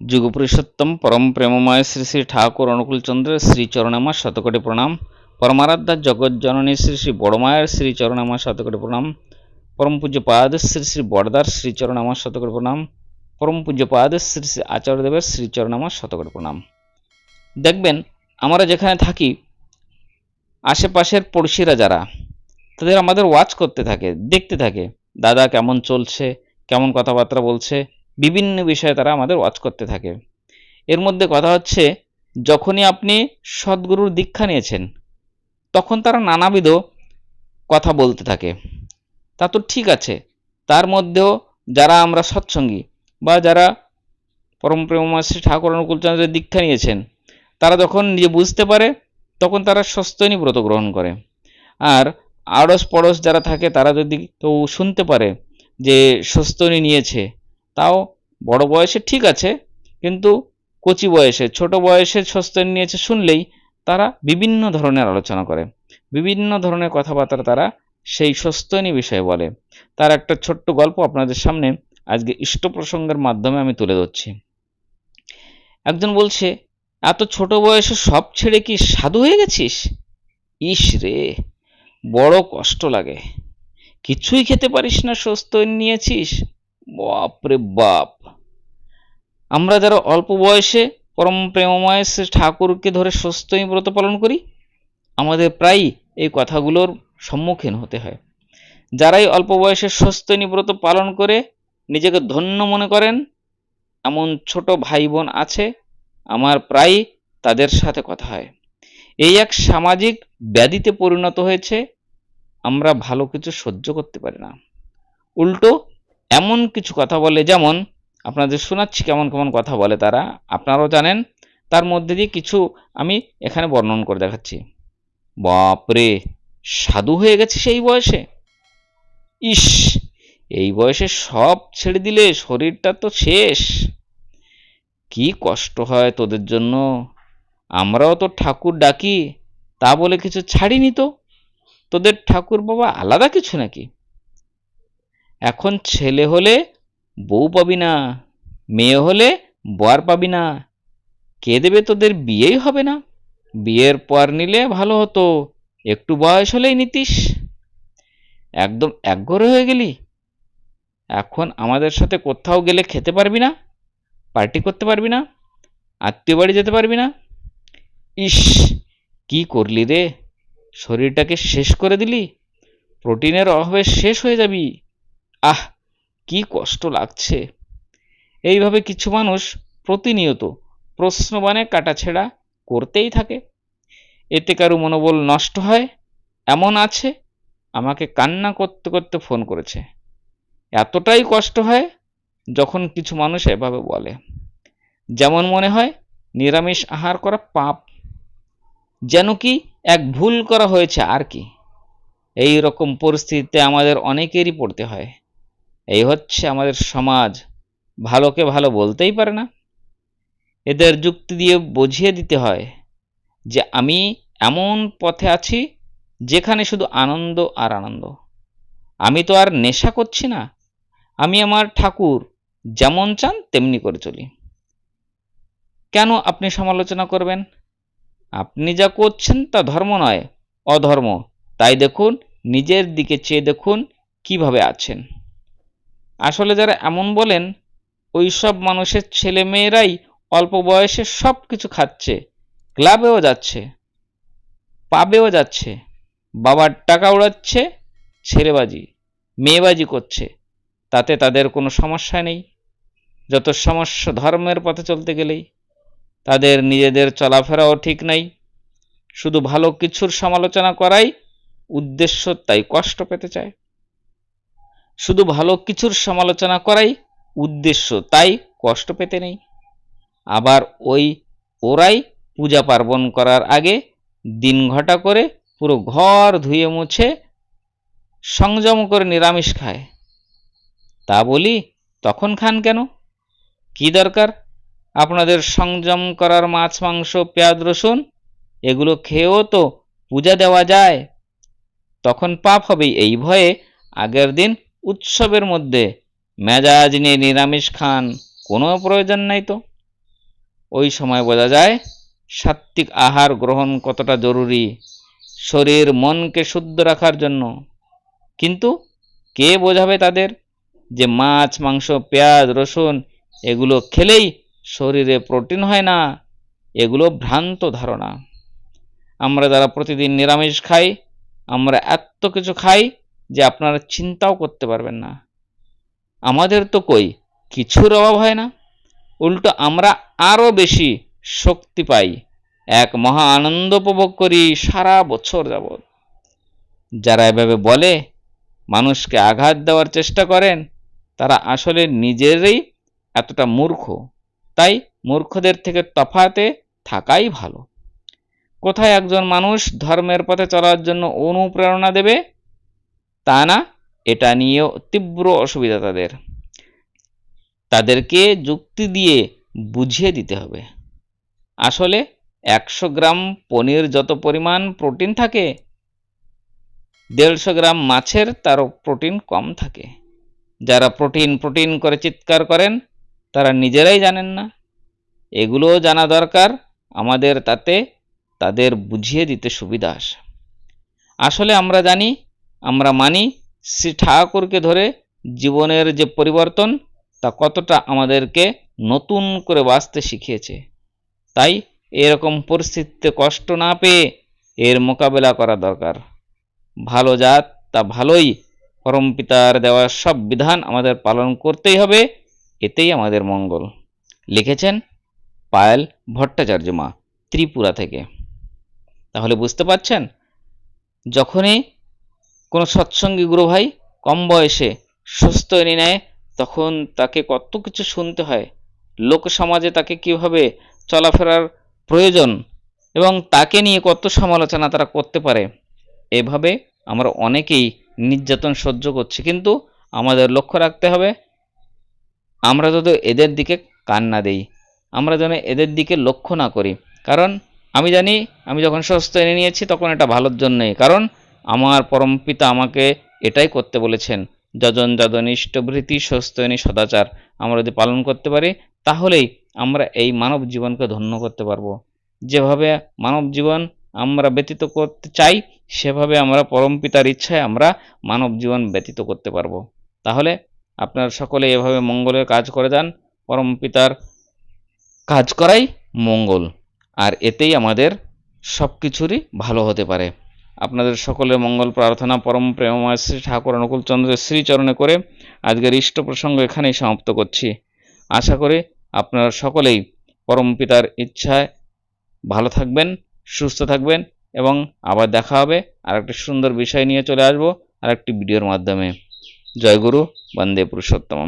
যুগপুরুষোত্তম পরম প্রেমময় শ্রী শ্রী ঠাকুর অনুকূলচন্দ্রের শ্রীচরণামা শতকোটি প্রণাম পরমারাধ্যা জগজ্জননী শ্রী শ্রী বড়মায়ের শ্রীচরণামা শতকোটি প্রণাম পরম পূজ্যপাদ শ্রী শ্রী বড়দার শ্রীচরণামা শতকোটি প্রণাম পরম পূজ্যপাদ শ্রী শ্রী আচার্যদেবের শ্রীচরণামা শতকোটি প্রণাম দেখবেন, আমরা যেখানে থাকি, আশেপাশের পড়শিরা যারা, তাদের আমাদের ওয়াচ করতে থাকে, দেখতে থাকে, দাদা কেমন চলছে, কেমন কথাবার্তা বলছে বিভিন্ন বিষয়ে তারা আমাদের ওয়াচ করতে থাকে। এর মধ্যে কথা হচ্ছে, যখনই আপনি সদ্গুরুর দীক্ষা নিয়েছেন, তখন তারা নানাবিধ কথা বলতে থাকে। তা তো ঠিক আছে, তার মধ্যেও যারা আমরা সৎসঙ্গী বা যারা পরম প্রেমশ্রী ঠাকুর অনুকূলচন্দ্রের দীক্ষা নিয়েছেন, তারা যখন নিজে বুঝতে পারে, তখন তারা সস্তনী ব্রত গ্রহণ করে। আর আড়স পড়োশ যারা থাকে, তারা যদি কেউ শুনতে পারে যে সস্তনী নিয়েছে তাও বড় বয়সে ঠিক আছে, কিন্তু কচি বয়সে, ছোট বয়সে সস্তনী নিয়েছে শুনলেই তারা বিভিন্ন ধরনের আলোচনা করে। বিভিন্ন ধরনের কথাবার্তা তারা সেই সস্তনী বিষয়ে বলে। তার একটা ছোট্ট গল্প আপনাদের সামনে আজকে ইষ্ট প্রসঙ্গের মাধ্যমে আমি তুলে ধরছি। একজন বলছে, এত ছোট বয়সে সব ছেড়ে কি সাধু হয়ে গেছিস? ইস রে, বড় কষ্ট লাগে। কিছুই খেতে পারিস না সুস্থ নিয়েছিস। বাপ রে বাপ। আমরা যারা অল্প বয়সে পরম প্রেমময় শ্রী ঠাকুরকে ধরে সুস্থই ব্রত পালন করি, আমাদের প্রায়ই এই কথাগুলোর সম্মুখীন হতে হয়। যারাই অল্প বয়সে সুস্থনী ব্রত পালন করে, নিজেকে ধন্য মনে করেন, এমন ছোট ভাই বোন আছে, আমার প্রায় তাদের সাথে কথা হয়। এই এক সামাজিক ব্যাধিতে পরিণত হয়েছে, আমরা ভালো কিছু সহ্য করতে পারি না। উল্টো এমন কিছু কথা বলে, যেমন আপনাদের শোনাচ্ছি কেমন কেমন কথা বলে তারা, আপনারাও জানেন। তার মধ্যে দিয়ে কিছু আমি এখানে বর্ণন করে দেখাচ্ছি। বাপরে, সাধু হয়ে গেছে সেই বয়সে? ইস, এই বয়সে সব ছেড়ে দিলে শরীরটা তো শেষ। কি কষ্ট হয় তোদের জন্য। আমরাও তো ঠাকুর ডাকি, তা বলে কিছু ছাড়িনি তো? তোদের ঠাকুর বাবা আলাদা কিছু নাকি? এখন ছেলে হলে বউ পাবি না, মেয়ে হলে বর পাবি না। কে দেবে তোদের বিয়েই হবে না। বিয়ের পর নিলে ভালো হতো, একটু বয়স হলেই নিতিস। একদম একঘরে হয়ে গেলি। এখন আমাদের সাথে কোথাও গেলে খেতে পারবি না, পার্টি করতে পারবি না, আত্মীয় বাড়ি যেতে পারবি না। ইস, কি করলি রে? শরীরটাকে শেষ করে দিলি, প্রোটিনের অভাবে শেষ হয়ে যাবি। আহ, কি কষ্ট লাগছে। এইভাবে কিছু মানুষ প্রতিনিয়ত প্রশ্নবানে কাটাছেড়া করতেই থাকে। এতে কারও মনোবল নষ্ট হয়, এমন আছে, আমাকে কান্না করতে করতে ফোন করেছে। এতটাই কষ্ট হয় যখন কিছু মানুষ এভাবে বলে। যেমন মনে হয়, নিরামিষ আহার করা পাপ। যেন কি এক ভুল করা হয়েছে আর কি। এই রকম পরিস্থিতিতে আমাদের অনেকেরই পড়তে হয়। এই হচ্ছে আমাদের সমাজ। ভালোকে ভালো বলতেই পারে না। এদের যুক্তি দিয়ে বুঝিয়ে দিতে হয় যে আমি এমন পথে আছি যেখানে শুধু আনন্দ আর আনন্দ। আমি তো আর নেশা করছি না। আমি আমার ঠাকুর যেমন চান তেমনি করে চলি। কেন আপনি সমালোচনা করবেন? আপনি যা করছেন তা ধর্ম নয়, অধর্ম। তাই দেখুন, নিজের দিকে চেয়ে দেখুন কীভাবে আছেন। আসলে যারা এমন বলেন ওই সব মানুষের ছেলে মেয়েরাই অল্প বয়সে সব কিছু খাচ্ছে, ক্লাবেও যাচ্ছে, পাবেও যাচ্ছে, বাবার টাকা উড়াচ্ছে, ছেলেবাজি, মেয়েবাজি করছে, তাতে তাদের কোনো সমস্যা নেই। যত সমস্যা ধর্মের পথে চলতে গেলেই তাদের নিজেদের চলাফেরাও ঠিক নাই। শুধু ভালো কিছুর সমালোচনা করাই উদ্দেশ্য, তাই কষ্ট পেতে চায়। শুধু ভালো কিছুর সমালোচনা করাই উদ্দেশ্য, তাই কষ্ট পেতে নেই। আবার ওই ওরাই পূজা পার্বণ করার আগে দিন ঘটা করে পুরো ঘর ধুয়ে মুছে সংযম করে নিরামিষ খায়। তা বলি, তখন খান কেন? কি দরকার? আপনাদের সংযম করার মাছ, মাংস, পেঁয়াজ, রসুন, এগুলো খেয়েও তো পূজা দেওয়া যায়। তখন পাপ হবে এই ভয়ে আগের দিন উৎসবের মধ্যে মেজাজ নিয়ে নিরামিষ খান কোনো প্রয়োজন নাই তো। ওই সময় বোঝা যায়, সাত্ত্বিক আহার গ্রহণ কতটা জরুরি, শরীর মনকে শুদ্ধ রাখার জন্য। কিন্তু কে বোঝাবে তাদের যে মাছ, মাংস, পেঁয়াজ, রসুন এগুলো খেলেই শরীরে প্রোটিন হয় না? এগুলো ভ্রান্ত ধারণা। আমরা যারা প্রতিদিন নিরামিষ খাই, আমরা এত কিছু খাই যে আপনারা চিন্তাও করতে পারবেন না। আমাদের তো কই, কিছুর অভাব হয় না। উল্টো আমরা আরও বেশি শক্তি পাই। এক মহা আনন্দ উপভোগ করি সারা বছর যাবৎ। যারা এভাবে বলে, মানুষকে আঘাত দেওয়ার চেষ্টা করেন, তারা আসলে নিজেরই এতটা মূর্খ। তাই মূর্খদের থেকে তফাতে থাকাই ভালো। কোথায় একজন মানুষ ধর্মের পথে চলার জন্য অনুপ্রেরণা দেবে? তা না, এটা নিয়েও তীব্র অসুবিধা তাদের। তাদেরকে যুক্তি দিয়ে বুঝিয়ে দিতে হবে। আসলে একশো গ্রাম পনির যত পরিমাণ প্রোটিন থাকে, দেড়শো গ্রাম মাছের তারও প্রোটিন কম থাকে। যারা প্রোটিন প্রোটিন করে চিৎকার করেন, তারা নিজেরাই জানেন না। এগুলোও জানা দরকার, আমাদের তাতে তাদের বুঝিয়ে দিতে সুবিধা আসে। আসলে আমরা জানি আমরা মানি শ্রী ঠাকুরকে ধরে জীবনের যে পরিবর্তন, তা কতটা আমাদেরকে নতুন করে বাঁচতে শিখিয়েছে। তাই এরকম পরিস্থিতিতে কষ্ট না পেয়ে এর মোকাবেলা করা দরকার। ভালো জাত, তা ভালোই পিতার দেওয়া সব বিধান আমাদের পালন করতেই হবে, এতেই আমাদের মঙ্গল। লিখেছেন পায়েল ভট্টাচার্য মা, ত্রিপুরা থেকে। তাহলে বুঝতে পারছেন? যখনই কোনো সৎসঙ্গী গুরু ভাই কম বয়সে সুস্থ এনে নেয়, তখন তাকে কত কিছু শুনতে হয়। লোক সমাজে তাকে কীভাবে চলাফেরার প্রয়োজন এবং তাকে নিয়ে কত সমালোচনা তারা করতে পারে, এভাবে আমরা অনেকেই নির্যাতন সহ্য করছি। কিন্তু আমাদের লক্ষ্য রাখতে হবে, আমরা যদি এদের দিকে কান না দেই, আমরা যেন এদের দিকে লক্ষ্য না করি। কারণ আমি জানি, আমি যখন সুস্থ এনে নিয়েছি, তখন এটা ভালোর জন্যই। কারণ আমার পরম পিতা আমাকে এটাই করতে বলেছেন, যজন যজন ইষ্টভৃতি স্বস্ত্যয়নী সদাচার। আমরা যদি পালন করতে পারি, তাহলেই আমরা এই মানব জীবনকে ধন্য করতে পারব। যেভাবে মানব জীবন আমরা ব্যতীত করতে চাই, সেভাবে আমরা পরম পিতার ইচ্ছায় আমরা মানব জীবন ব্যতীত করতে পারব। তাহলে আপনার সকলে এভাবে মঙ্গলের কাজ করে যান, পরম পিতার কাজ করাই মঙ্গল। আর এতেই আমাদের সব কিছুরই ভালো হতে পারে। আপনাদের সকলের মঙ্গল প্রার্থনা, পরম প্রেমময় শ্রী ঠাকুর অনুকূলচন্দ্রের শ্রীচরণে করে আজকের ইষ্ট প্রসঙ্গ এখানেই সমাপ্ত করছি। আশা করি আপনারা সকলেই পরম পিতার ইচ্ছায় ভালো থাকবেন, সুস্থ থাকবেন এবং আবার দেখা হবে আর একটা সুন্দর বিষয় নিয়ে চলে আসব আর একটি ভিডিওর মাধ্যমে। জয় গুরু, বন্দে পুরুষোত্তম